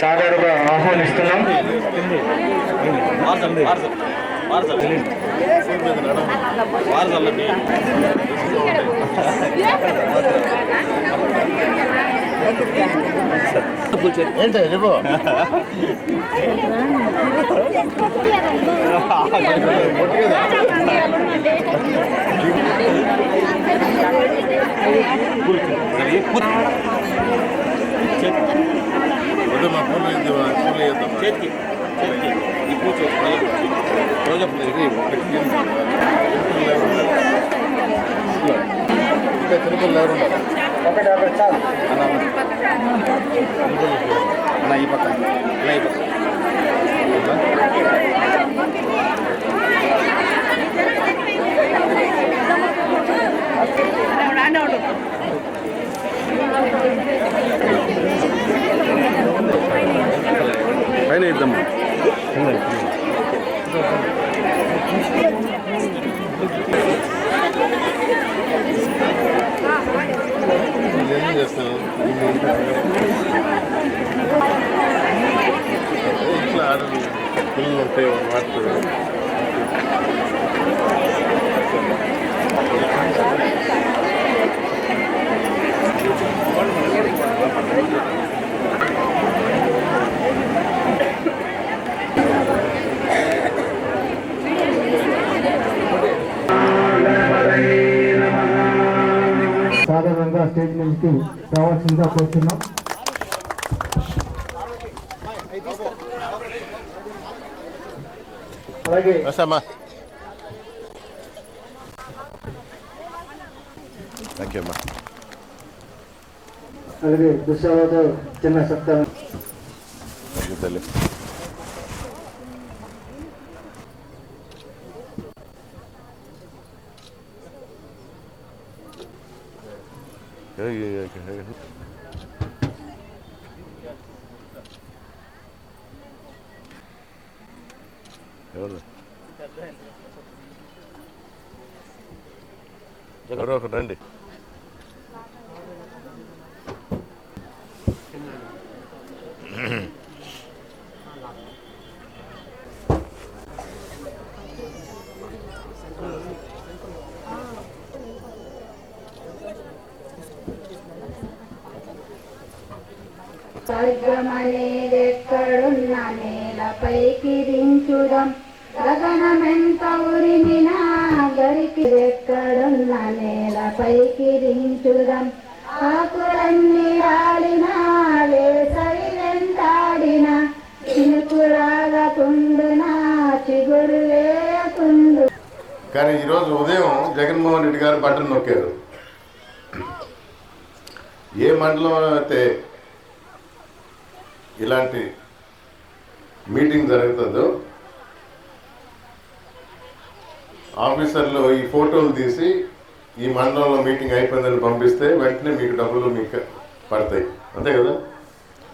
సాదరుగా ఆహ్వానిస్తున్నాం. ఏంటో రేపు అదే మా ఫోన్ ఫోన్ చేద్దాం చేతికి చేతికి ఈ కూర్చో రోజు ఇది ఒకటి ఇంకా తిరుపతి ఎవరు ఉన్నారు ఒకటి ఒకటి చాలు అన్న ఈ పక్క అన్న ఈ పక్క పైన ఇద్దాం వీళ్ళు ఏం చేస్తారు ఇంట్లో ఆడలు పిల్లలు ఉంటాయి వాడుతారు సాధారణంగా స్టేజ్ నుంచి రావాల్సిందిగా కోరుతున్నాం అలాగే వస్తామా థ్యాంక్ యూ అమ్మా అలాగే దుశ్శాలతో చిన్న సత్కారం థ్యాంక్ యూ తల్లి ఎవరు ఎవరో ఒకరు రండి స్వర్గమనేదెక్కడున్న నేలపైకి దించుదం గగనమెంత ఉరిమినా గరికి ఎక్కడున్న నేలపైకి దించుదం ఆకులన్నీ రాలినా వేసవి వెంటాడిన చినుకురాగా కుండునా చిగురు వేయకుండు. కానీ ఈరోజు ఉదయం జగన్మోహన్ రెడ్డి గారు బట్టలు నొక్కారు. ఏ మండలం అయితే ఇలాంటి మీటింగ్ జరుగుతుందో ఆఫీసర్లు ఈ ఫోటోలు తీసి ఈ మండలంలో మీటింగ్ అయిపోయిందని పంపిస్తే వెంటనే మీకు డబ్బులు మీకు పడతాయి. అంతే కదా?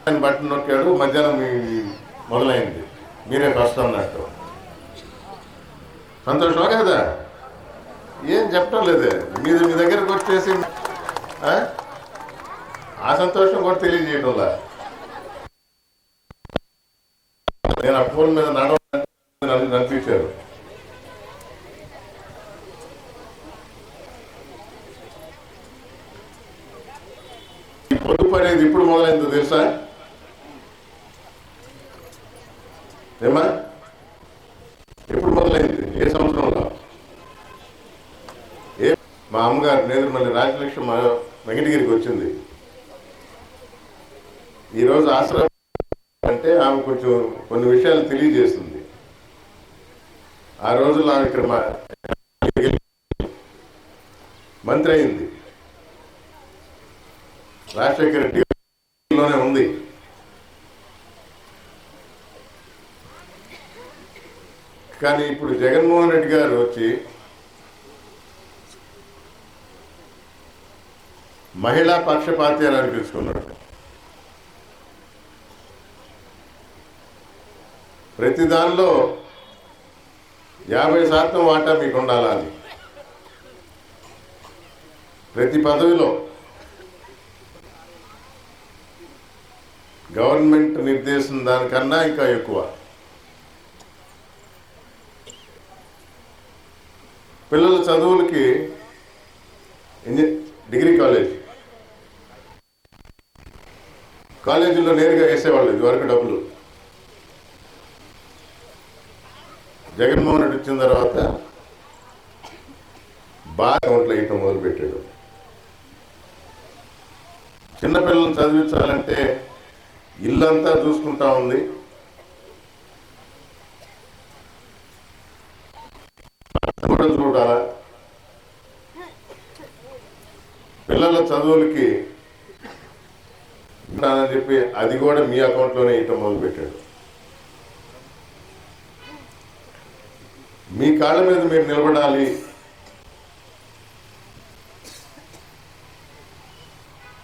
ఆయన బటన్ నొక్కాడు మధ్యాహ్నం మీ మొదలైంది. మీరే ఫస్ట్ అన్నట్టు. సంతోషమా కదా? ఏం చెప్పడం లేదే. మీరు మీ దగ్గరకు వచ్చేసి ఆ? ఆ సంతోషం కూడా తెలియజేయడంలా నేను ఆ ఫోన్ మీద నడవ నడిపించారు. ఈ పొదుపు అనేది ఇప్పుడు మొదలైందో తెలుసా? ఏమా ఎప్పుడు మొదలైంది? ఏ సంవత్సరంలో? ఏ? మా అమ్మగారు నేను మళ్ళీ రాజలక్ష్మి వెంకటగిరికి వచ్చింది. ఈరోజు ఆశ్రమం ఆమె కొంచెం కొన్ని విషయాలు తెలియజేస్తుంది. ఆ రోజుల్లో ఆమె ఇక్కడ మంత్రి అయింది. రాజశేఖర రెడ్డిలోనే ఉంది. కానీ ఇప్పుడు జగన్మోహన్ రెడ్డి గారు వచ్చి మహిళా పక్షపాతి అని అనిపించుకున్నాడు ప్రతి దానిలో యాభై శాతం వాటా మీకు ఉండాలా అని. ప్రతి పదవిలో గవర్నమెంట్ నిర్దేశం దానికన్నా ఇంకా ఎక్కువ. పిల్లల చదువులకి డిగ్రీ కాలేజ్? కాలేజీలో నేరుగా వేసేవాళ్ళు ఇదివరకు డబ్బులు. జగన్మోహన్ రెడ్డి వచ్చిన తర్వాత బాగా అకౌంట్లో వేయటం మొదలుపెట్టాడు. చిన్నపిల్లల్ని చదివించాలంటే ఇల్లంతా చూసుకుంటా ఉంది. కూడా చూడాలా? పిల్లల చదువులకి అని చెప్పి అది కూడా మీ అకౌంట్లోనే ఇవ్వటం మొదలుపెట్టాడు. కాళ్ళ మీద మీరు నిలబడాలి.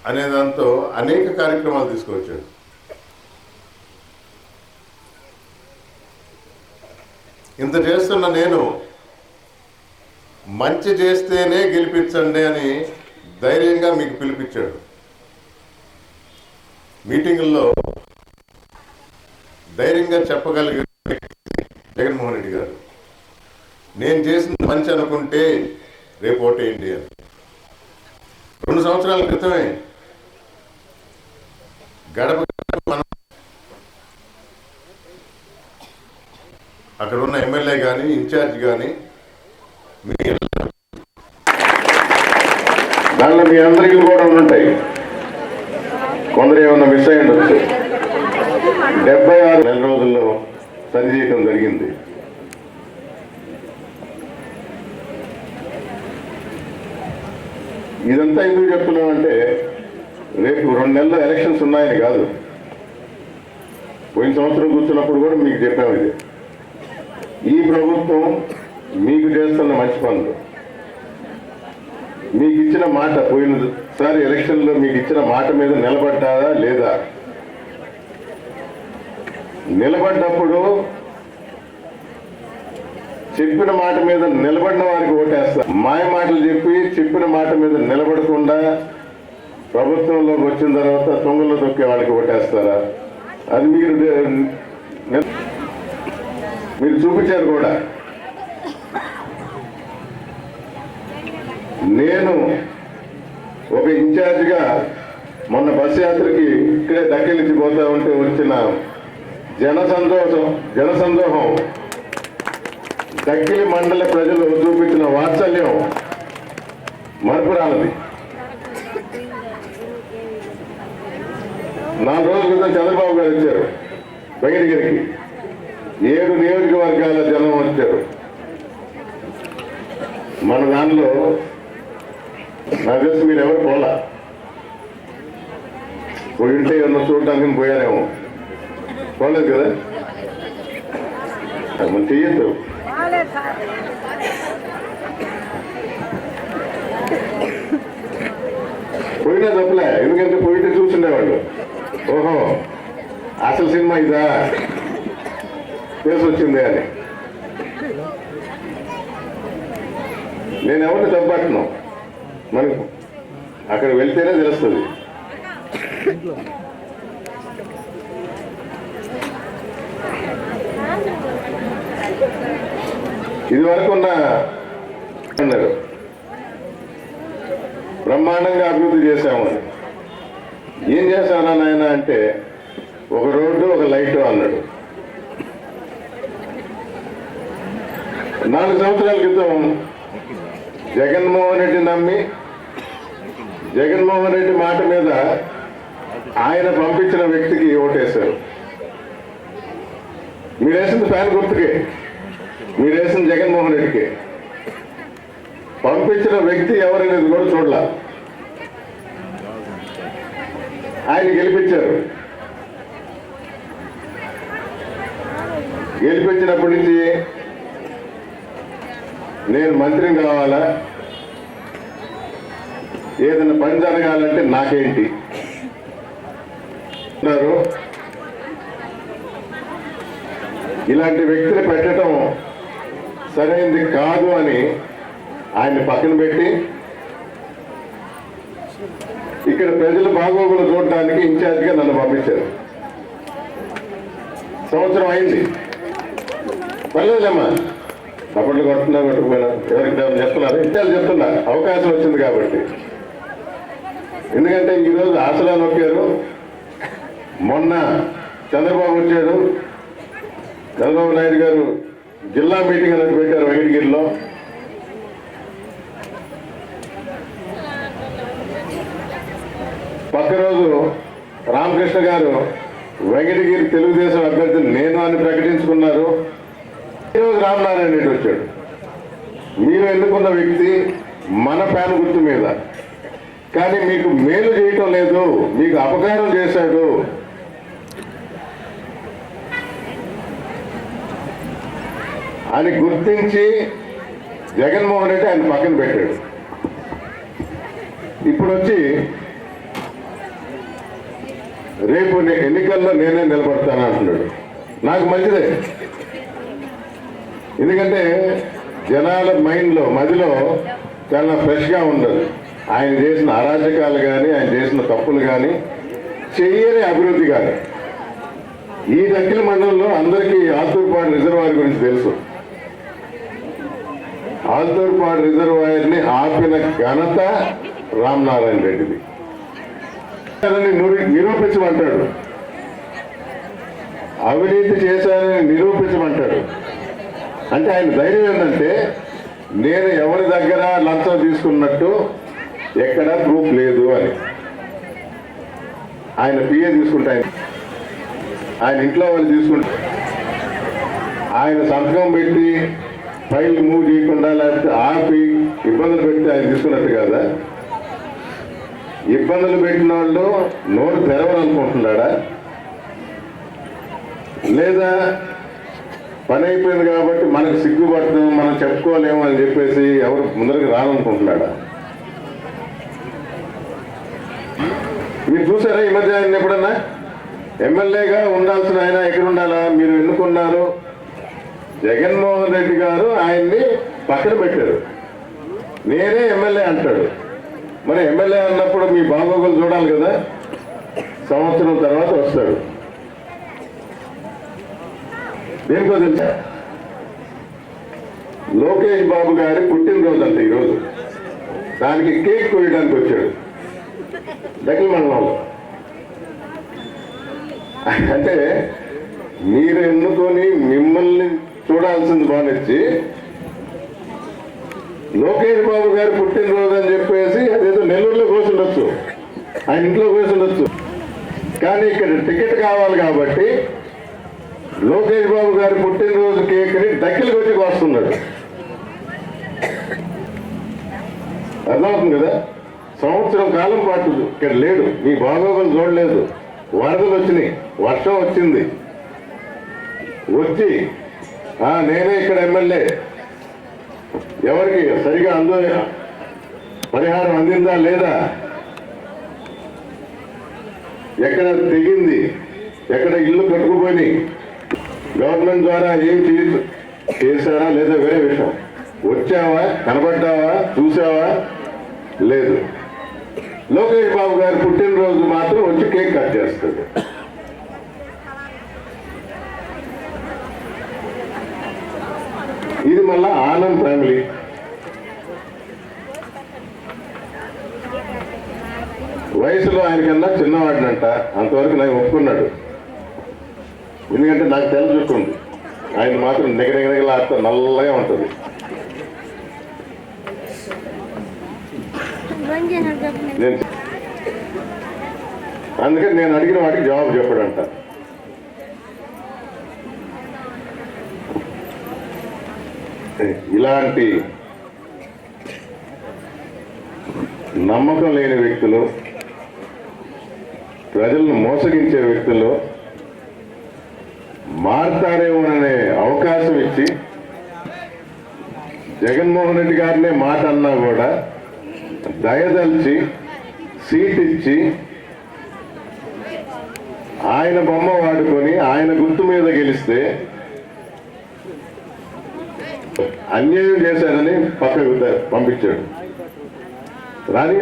అనే దాంతో అనేక కార్యక్రమాలు తీసుకొచ్చాడు. ఇంత చేస్తున్న నేను మంచి చేస్తేనే గెలిపించండి అని ధైర్యంగా మీకు పిలిపించాడు. మీటింగుల్లో ధైర్యంగా చెప్పగలిగే జగన్మోహన్ రెడ్డి గారు. నేను చేసింది మంచి అనుకుంటే రేపు ఓటేయండి అని. రెండు సంవత్సరాల క్రితమే గడప మనం అక్కడ ఉన్న ఎమ్మెల్యే కానీ ఇన్ఛార్జ్ కానీ మీ దాంట్లో మీ ఎలక్షన్స్ కాదు. పోయిన సంవత్సరం కూర్చున్నప్పుడు కూడా మీకు చెప్పాము ఇది. ఈ ప్రభుత్వం మీకు చేస్తున్న మంచి పనులు. మీకు ఇచ్చిన మాట పోయినసారి ఎలక్షన్లో మీకు ఇచ్చిన మాట మీద నిలబడ్డారా లేదా? నిలబడ్డప్పుడు చెప్పిన మాట మీద నిలబడిన వారికి ఓటేస్తారు మాయ మాటలు చెప్పి చెప్పిన మాట మీద నిలబడకుండా ప్రభుత్వంలోకి వచ్చిన తర్వాత తొంగల్లో తొక్కే వాళ్ళకి ఓటేస్తారా అది మీరు మీరు చూపించారు కూడా. నేను ఒక ఇన్ఛార్జ్గా మొన్న బస్ యాత్రకి ఇక్కడే దక్కిలించి పోతా ఉంటే వచ్చిన జన సంతోషం జన సందోహం. దక్కిలి మండల ప్రజలు చూపించిన వాత్సల్యం మరపురాలది నాలుగు రోజుల క్రితం చంద్రబాబు గారు వచ్చారు. వెంకటగిరికి ఏడు నియోజకవర్గాల జనం వచ్చారు. మన దానిలో నాకు తెలిసి మీరు ఎవరు పోలా? పోయి ఉంటే చూడటానికి చూడడానికి పోయారేమో. పోలేదు కదా? మనం చెయ్యొద్దు. పోయినా తప్పలే. ఎందుకంటే పోయితే చూస్తుండేవాళ్ళు ఓహో అసలు సినిమా ఇదా? తెలిసి వచ్చింది అని. నేను ఎవరిని తప్పట్ను మనకు అక్కడ వెళ్తేనే తెలుస్తుంది. ఇది వరకు ఉన్న అన్నారు. బ్రహ్మాండంగా అభివృద్ధి చేశామని అని. ఏం చేశానా నాయన అంటే ఒక రోడ్డు ఒక లైట్ అన్నాడు. నాలుగు సంవత్సరాల క్రితం జగన్మోహన్ రెడ్డి నమ్మి జగన్మోహన్ రెడ్డి మాట మీద ఆయన పంపించిన వ్యక్తికి ఓటేశారు. మీరు వేసింది ఫ్యాన్ గుర్తుకే. మీరు వేసింది జగన్మోహన్ రెడ్డికి. పంపించిన వ్యక్తి ఎవరనేది కూడా చూడాల. ఆయన గెలిపించారు. గెలిపించినప్పటి నుంచి నేను మంత్రిని కావాలా? ఏదైనా పని జరగాలంటే నాకేంటి? అన్నారు ఇలాంటి వ్యక్తిని పెట్టడం సరైనది కాదు అని ఆయన్ని పక్కన పెట్టి ఇక్కడ ప్రజలు బాగోగులు చూడడానికి ఇన్ఛార్జ్గా నన్ను పంపించారు. సంవత్సరం అయింది. పర్లేదులేమ్మా అప్పట్లో కొట్టున్నా కొట్టుకుపోయినా ఎవరికి చెప్తున్నారు ఇచ్చారు చెప్తున్నా అవకాశం వచ్చింది కాబట్టి. ఎందుకంటే ఈరోజు ఆసరా నొక్కారు. మొన్న చంద్రబాబు వచ్చాడు. చంద్రబాబు నాయుడు గారు జిల్లా మీటింగ్ అనేది పెట్టారు వెంకటగిరిలో. రోజు రామకృష్ణ గారు వెంకటగిరి తెలుగుదేశం అభ్యర్థిని నేను అని ప్రకటించుకున్నారు. ఈరోజు రామనారాయణ రెడ్డి వచ్చాడు. మీరు ఎన్నుకున్న వ్యక్తి మన ప్యాన్ గుర్తు మీద. కానీ మీకు మేలు చేయటం లేదు మీకు అపకారం చేశాడు. అని గుర్తించి జగన్మోహన్ రెడ్డి ఆయన పక్కన పెట్టాడు. ఇప్పుడు వచ్చి రేపు ఎన్నికల్లో నేనే నిలబడతాను అంటున్నాడు. నాకు మంచిదే. ఎందుకంటే జనాల మైండ్లో మదిలో చాలా ఫ్రెష్గా ఉండదు. ఆయన చేసిన అరాచకాలు కానీ ఆయన చేసిన తప్పులు కానీ చెయ్యని అభివృద్ధి కానీ ఈ దక్కిన మండలంలో అందరికీ ఆతూర్పాడు రిజర్వాయర్ గురించి తెలుసు. ఆల్తూర్పాడు రిజర్వాయర్ని ఆపిన ఘనత రామనారాయణ రెడ్డిది. నిరూపించమంటాడు. అవినీతి చేశారని నిరూపించమంటాడు. అంటే ఆయన ధైర్యం ఏంటంటే నేను ఎవరి దగ్గర లంచం తీసుకున్నట్టు ఎక్కడా ప్రూఫ్ లేదు అని. ఆయన పిఏ తీసుకుంటే ఆయన ఆయన ఇంట్లో వాళ్ళు తీసుకుంటే ఆయన సంతకం పెట్టి ఫైల్ మూవ్ చేయకుండా లేకపోతే ఆపి ఇబ్బందులు పెట్టి ఆయన తీసుకున్నట్టు కదా? ఇబ్బందులు పెట్టిన వాళ్ళు నోరు తెరవాలనుకుంటున్నాడా? లేదా పని అయిపోయింది కాబట్టి మనకు సిగ్గుపడతాం మనం చెప్పుకోలేము అని చెప్పేసి ఎవరు ముందరికి రాలనుకుంటున్నాడా మీరు చూసారా ఈ మధ్య ఆయన ఎప్పుడన్నా? ఎమ్మెల్యేగా ఉండాల్సిన ఆయన ఎక్కడ ఉండాలా? మీరు ఎన్నుకున్నారు? జగన్మోహన్ రెడ్డి గారు ఆయన్ని పక్కన పెట్టారు. నేనే ఎమ్మెల్యే అంటాడు. మరి ఎమ్మెల్యే అన్నప్పుడు మీ బాగోగులు చూడాలి కదా? సంవత్సరం తర్వాత వస్తాడు దేనికో తెలుసా? లోకేష్ బాబు గారి పుట్టినరోజు అంట ఈరోజు. దానికి కేక్ కోయడానికి వచ్చాడు. దక్షిణ మండలంలో అంటే మీరు ఎన్నుకొని మిమ్మల్ని చూడాల్సింది బానిచ్చి లోకేష్ బాబు గారి పుట్టినరోజు అని చెప్పేసి అదేదో నెల్లూరులో కూర్చుండొచ్చు ఆయన ఇంట్లో కూర్చుండొచ్చు కానీ ఇక్కడ టికెట్ కావాలి కాబట్టి లోకేష్ బాబు గారి పుట్టినరోజు కేక్ని డక్కిలు కొట్టి కోస్తున్నాడు. అర్థమవుతుంది కదా? సంవత్సరం కాలం పాటు ఇక్కడ లేడు. మీ బాగోగులు చూడలేదు. వరదలు వచ్చినాయి. వర్షం వచ్చింది. వచ్చి నేనే ఇక్కడ ఎమ్మెల్యే. ఎవరికి? సరిగా అందో పరిహారం అందిందా లేదా? ఎక్కడ తెగింది? ఎక్కడ ఇల్లు కట్టుకుపోయి గవర్నమెంట్ ద్వారా ఏం చేశారా లేదా వేరే విషయం? వచ్చావా? కనబడ్డావా? చూసావా లేదు. లోకేష్ బాబు గారు పుట్టినరోజు మాత్రం వచ్చి కేక్ కట్ చేస్తుంది ఇది మళ్ళా ఆనంద్ ఫ్యామిలీ కన్నా చిన్నవాడినంట అంతవరకు నేను ఒప్పుకున్నాడు. ఎందుకంటే నాకు తెల్ల జుట్టు ఉంది. ఆయన మాత్రం నిగనిగనిగలాడుతూ నల్లగా ఉంటుంది. నేను అందుకని నేను అడిగిన వాటికి జవాబు చెప్పడంట. ఇలాంటి నమ్మకం లేని వ్యక్తులు ప్రజలను మోసగించే వ్యక్తులు మారతారేమోననే అవకాశం ఇచ్చి జగన్మోహన్ రెడ్డి గారినే మాట అన్నా కూడా దయదల్చి సీట్ ఇచ్చి ఆయన బొమ్మ వాడుకొని ఆయన గుర్తు మీద గెలిస్తే అన్యాయం చేశారని పక్కకు పంపించాడు. రాని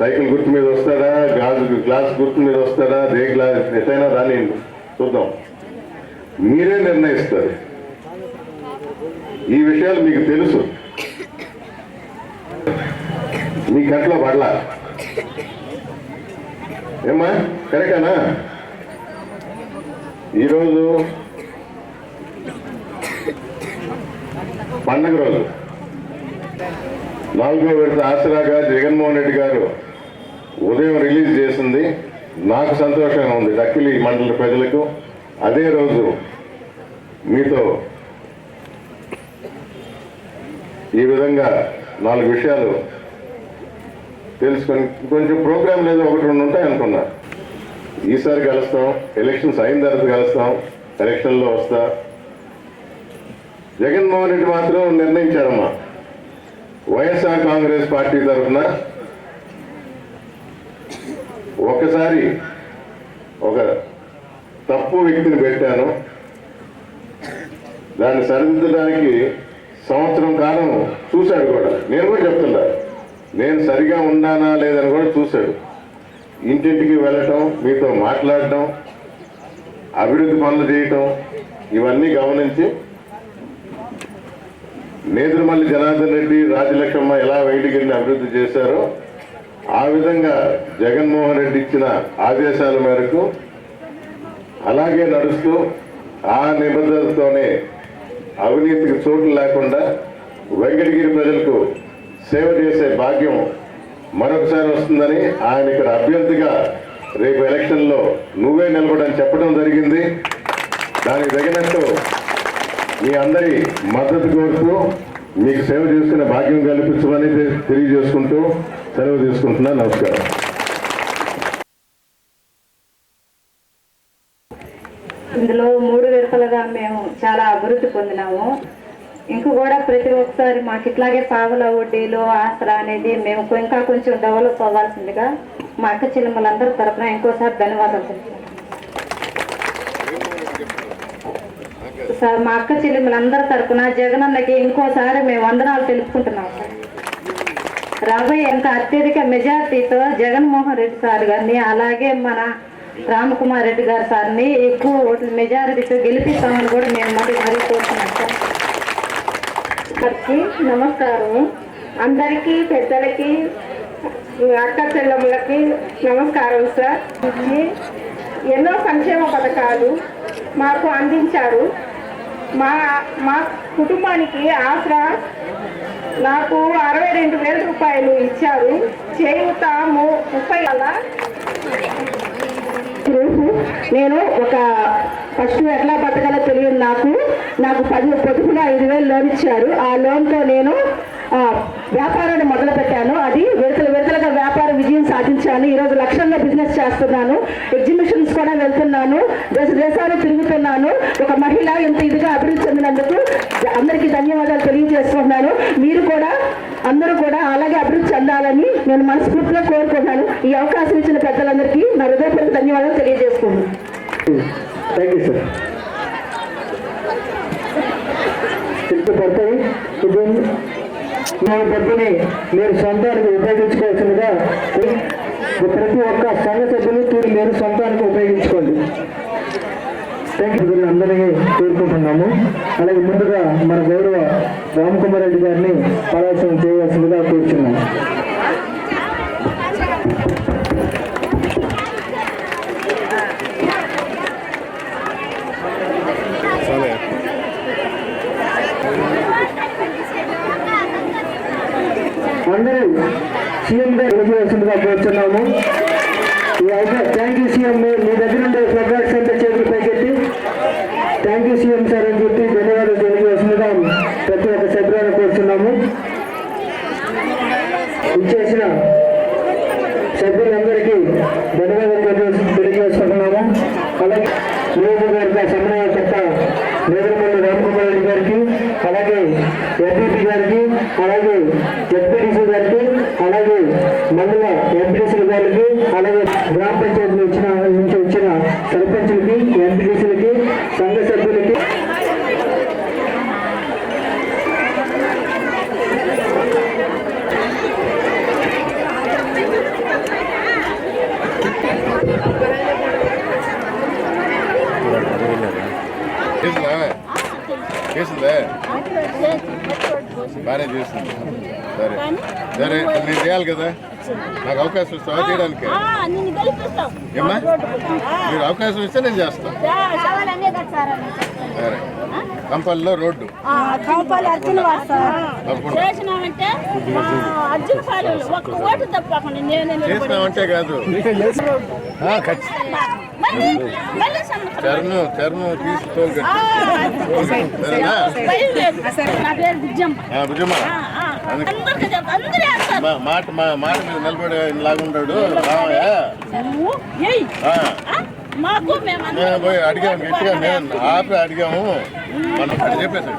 సైకిల్ గుర్తు మీద వస్తాడా? గాజు గ్లాస్ గుర్తు మీద వస్తాడా? రే గ్లాస్ ఎటైనా రానియండి చూద్దాం. మీరే నిర్ణయిస్తారు. ఈ విషయాలు మీకు తెలుసు. మీ కంట్లో పడలా. ఏమ్మా కరెక్టేనా? ఈరోజు పండగ రోజు. నాలుగో విడత ఆసరాగా జగన్మోహన్ రెడ్డి గారు ఉదయం రిలీజ్ చేసింది. నాకు సంతోషంగా ఉంది. డక్కిలి మండల ప్రజలకు అదే రోజు మీతో ఈ విధంగా నాలుగు విషయాలు తెలుసుకొని కొంచెం ప్రోగ్రామ్ లేదా ఒకటి రెండు ఉంటాయి అనుకున్నా. ఈసారి కలుస్తాం. ఎలక్షన్స్ అయిన తర్వాత కలుస్తాం. ఎలక్షన్లో వస్తా. జగన్మోహన్ రెడ్డి మాత్రం నిర్ణయించారమ్మా. వైఎస్ఆర్ కాంగ్రెస్ పార్టీ తరఫున ఒకసారి ఒక తప్పు వ్యక్తిని పెట్టాను. దాన్ని సరిదిద్దడానికి సంవత్సరం కాలం చూశాడు కూడా. నేను కూడా చెప్తున్నా నేను సరిగా ఉన్నానా లేదని కూడా చూశాడు. ఇంటింటికి వెళ్ళటం మీతో మాట్లాడటం అభివృద్ధి పనులు చేయటం ఇవన్నీ గమనించి నేదురుమల్లి జనార్దన్ రెడ్డి రాజలక్ష్మమ్మ ఎలా వైడిగిరిని అభివృద్ధి చేశారో ఆ విధంగా జగన్మోహన్ రెడ్డి ఇచ్చిన ఆదేశాల మేరకు అలాగే నడుస్తూ ఆ నిబంధనలతోనే అవినీతికి చోటు లేకుండా వెంకటగిరి ప్రజలకు సేవ చేసే భాగ్యం మరొకసారి వస్తుందని ఆయన ఇక్కడ అభ్యర్థిగా రేపు ఎలక్షన్లో నువ్వే నిలబడని చెప్పడం జరిగింది. దానికి తగినట్టు మీ అందరి మద్దతు కోరుతూ మీకు సేవ చేసుకునే భాగ్యం కల్పించమని తెలియజేసుకుంటూ సెలవు తీసుకుంటున్నా నమస్కారం. ఇందులో మూడు విడతలుగా మేము చాలా అభివృద్ధి పొందినాము. ఇంకా కూడా ప్రతి ఒక్కసారి మాకు ఇట్లాగే పావుల వడ్డీలు ఆసరా అనేది మేము ఇంకా కొంచెం డెవలప్ అవ్వాల్సిందిగా మా అక్క చెల్లెమ్మలందరి తరఫున ఇంకోసారి ధన్యవాదాలు తెలుపుతున్నాను. సార్ మా అక్క చెల్లెమ్మలందరి తరఫున జగనన్నకి ఇంకోసారి మేము వందనాలు తెలుపుకుంటున్నాం సార్. రాబోయే ఇంకా అత్యధిక మెజార్టీతో జగన్మోహన్ రెడ్డి సార్ గారిని అలాగే మన రామకుమార్ రెడ్డి గారి సార్ని ఎక్కువ ఓట్ల మెజారిటీతో గెలిపిస్తామని కూడా మేము మరి మరీ కోరుతున్నాం సార్. నమస్కారం. అందరికీ పెద్దలకి అక్క చెల్లెములకి నమస్కారం సార్. ఎన్నో సంక్షేమ పథకాలు మాకు అందించారు. మా మా కుటుంబానికి ఆసరా నాకు అరవై రెండు వేల రూపాయలు ఇచ్చారు. చేయూత ముప్పై నేను ఒక ఫస్ట్ ఎట్లా బతకాలో తెలియదు నాకు. నాకు పది పొదుపుగా ఐదు వేలు లోన్ ఇచ్చారు. ఆ లోన్తో నేను వ్యాపారాన్ని మొదలు పెట్టాను అది విడతలు విడతలుగా వ్యాపార విజయం సాధించాను. ఈరోజు లక్షల్లో బిజినెస్ చేస్తున్నాను. ఎగ్జిబిషన్స్ కూడా వెళ్తున్నాను. దేశ దేశాలు తిరుగుతున్నాను. ఒక మహిళ ఇంత ఇదిగా అభివృద్ధి చెందినందుకు అందరికీ ధన్యవాదాలు తెలియజేస్తున్నాను. మీరు కూడా అందరూ కూడా అలాగే అభివృద్ధి చెందాలని నేను మనస్ఫూర్తిగా కోరుకుంటున్నాను. ఈ అవకాశం ఇచ్చిన పెద్దలందరికీ నా హృదయపూర్వక ధన్యవాదాలు తెలియజేసుకున్నాను థ్యాంక్ యూ సార్ పడతాయి మీ డబ్బుని మీరు సొంతానికి ఉపయోగించుకోవాల్సిందిగా ప్రతి ఒక్క సంఘ సభ్యులు తూడి మీరు సొంతానికి ఉపయోగించుకోండి. థ్యాంక్ యూ అందరినీ కోరుకుంటున్నాము. అలాగే ముందుగా మన గౌరవ రామకుమార్ రెడ్డి గారిని పరామర్శం చేయవలసిందిగా కోరుచున్నాము చాలే అందరూ సీఎం గారు తెలియజేస్తుందిగా కోరుతున్నాము ఈ అవకాశం థ్యాంక్ యూ సీఎం మీ మీ దగ్గర ఉండే ప్రోగ్రామ్స్ అంటే చేతులు పైకెత్తి థ్యాంక్ యూ సీఎం సార్ అని చెప్పి ధన్యవాదాలు తెలియజేస్తుందిగా ప్రతి ఒక్క సభ్యులను కోరుతున్నాము ఇచ్చేసిన సభ్యులందరికీ ధన్యవాదాలు తెలియజేసు- తెలియజేస్తున్నాము అలాగే నియోజకవర్గ సమన్వయకర్త నేదురుమల్లి రామకుమార్ రెడ్డి గారికి అలాగే ఎంపీపీ గారికి అలాగే జడ్పీటీసీ గారికి అలాగే మండల ఎంపీటీసీ గారికి అలాగే గ్రామ పంచాయతీ వచ్చిన నుంచి వచ్చిన సర్పంచులకి ఎంపీటీసీలకి సంఘ సభ్యులకి. చేసిందా చేసిందా బాగానే చేసింది. సరే. సరే నేను చేయాలి కదా? నాకు అవకాశం ఇస్తావా? చేయడానికి? ఏమ్మా? మీరు అవకాశం ఇస్తే నేను చేస్తాను సరే కంపల్లో రోడ్డు. చేసినామంటే కాదు. చర్మం చర్మం తీసి తోలు ఆ, కట్టు సరేనా భయం లేదు నా పేరు బుజ్జమ్మ. ఆ, బుజ్జమ్మ. ఆ, ఆ. అందరికీ చెప్తా అందరూ వేస్తారు మా- మాట మా మాట మీద నిలబడే లాగుంటాడు ఆ? మాకు మేము అడిగాము గట్టిగా నేను ఆపి అడిగాము. మనం చెప్పేసాడు